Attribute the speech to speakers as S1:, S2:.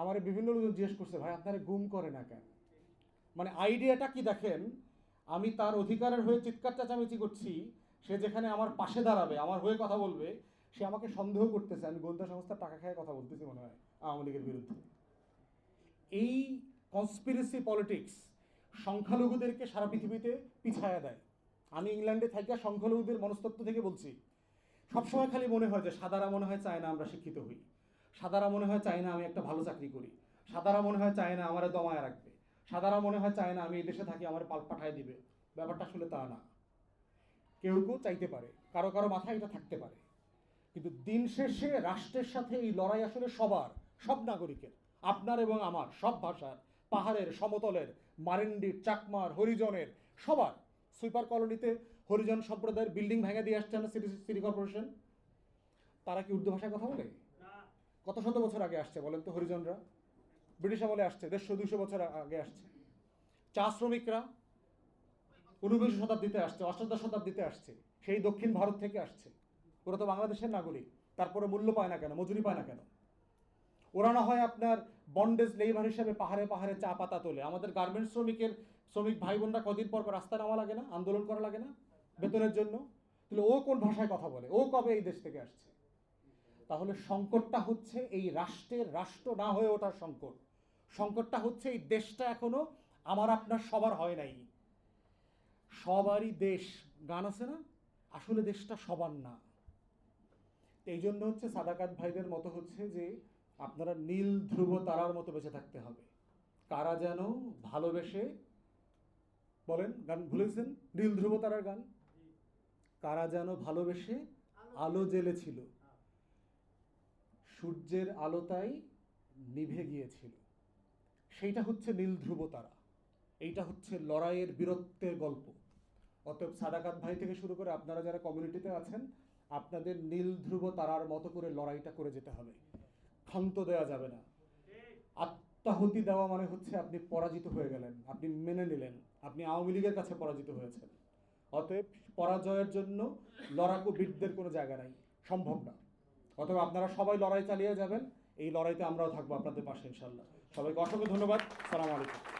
S1: আমার বিভিন্ন লোক জিজ্ঞেস করছে, ভাই, আপনারা গুম করে না কেন? মানে আইডিয়াটা কি দেখেন, আমি তার অধিকারের হয়ে চিৎকার চেঁচামেচি করছি, সে যেখানে আমার পাশে দাঁড়াবে, আমার হয়ে কথা বলবে, সে আমাকে সন্দেহ করতেছে, আমি গোয়েন্দা সংস্থার টাকা খেয়ে কথা বলতেছি মনে হয় আওয়ামী লীগের বিরুদ্ধে। এই কনস্পিরেসি পলিটিক্স সংখ্যালঘুদেরকে সারা পৃথিবীতে পিছায়া দেয়। আমি ইংল্যান্ডে থাকা সংখ্যালঘুদের মনস্তত্ব থেকে বলছি, সবসময় খালি মনে হয় যে সাদারা মনে হয় চায় না আমরা শিক্ষিত হই। সাদারা মনে হয় চায় না আমি একটা ভালো চাকরি করি। সাদারা মনে হয় চায় না আমার দমায় রাখবে। সাদারা মনে হয় চায় না আমি এই দেশে থাকি, আমার পাল পাঠায় দিবে। ব্যাপারটা আসলে তা না। কেউ কেউ চাইতে পারে, কারও কারও মাথায় এটা থাকতে পারে। কিন্তু দিন শেষে রাষ্ট্রের সাথে এই লড়াই আসলে সবার, সব নাগরিকের। আপনার এবং আমার, সব ভাষার, পাহাড়ের, সমতলের, মারেন্ডির, চাকমার, হরিজনের, সবার। সুইপার কলোনিতে হরিজন সম্প্রদায়ের বিল্ডিং ভেঙে দিয়ে আসছে না সিটি সিটি কর্পোরেশন? তারা কি উর্দু ভাষায় কথা বলে? কত শত বছর আগে আসছে বলেন তো হরিজনরা? ব্রিটিশ আমলে আসছে, দেড়শো দুশো বছর আগে আসছে। চা শ্রমিকরা ঊনবিংশ শতাব্দীতে আসছে, অষ্টাদশ শতাব্দীতে আসছে, সেই দক্ষিণ ভারত থেকে আসছে। ওরা তো বাংলাদেশের নাগরিক, তারপরে মূল্য পায় না কেন, মজুরি পায় না কেন? ওরা না হয় আপনার বন্ডেজ লেবার হিসাবে পাহাড়ে পাহাড়ে চা পাতা তোলে। আমাদের গার্মেন্টস শ্রমিকের, শ্রমিক ভাই বোনরা কদিন পর পর রাস্তা নামা লাগে না, আন্দোলন করা লাগে না, বেতনের জন্য? তাহলে ও কোন ভাষায় কথা বলে? ও কবে এই দেশ থেকে আসছে? তাহলে সংকটটা হচ্ছে এই রাষ্ট্রের রাষ্ট্র না হয়ে ওঠার সংকট। সংকটটা হচ্ছে এই দেশটা এখনও আমার আপনার সবার হয় নাই। সবারই দেশ। গান আছে না? আসলে দেশটা সবার না। এই জন্য হচ্ছে সাদাকাত ভাইদের মতো হচ্ছে যে আপনারা নীল, ধ্রুব তারার মতো বেঁচে থাকতে হবে। কারা যেন ভালোবেসে বলেন, গান ভুলেছেন? নীল, ধ্রুব তারার গান? কারা যেন ভালোবেসে আলো জ্বেলেছিল? সূর্যের আলোতাই নিভে গিয়েছিল। সেইটা হচ্ছে নীল ধ্রুব তারা এইটা হচ্ছে লড়াইয়ের বীরত্বের গল্প। অতএব সাদাকাত ভাই থেকে শুরু করে আপনারা যারা কমিউনিটিতে আছেন আপনাদের নীল ধ্রুব তারার মতো করে লড়াইটা করে যেতে হবে। ক্ষান্ত দেওয়া যাবে না। আত্মাহুতি দেওয়া মানে হচ্ছে আপনি পরাজিত হয়ে গেলেন আপনি মেনে নিলেন আপনি আওয়ামী লীগের কাছে পরাজিত হয়েছেন। অতএব পরাজয়ের জন্য লড়াকু বীরদের কোনো জায়গা নাই সম্ভব না। অতএব আপনারা সবাই লড়াই চালিয়ে যাবেন। এই লড়াইতে আমরাও থাকব আপনাদের পাশে, ইনশাল্লাহ। সবাইকে অসংখ্য ধন্যবাদ। সালাম আলাইকুম।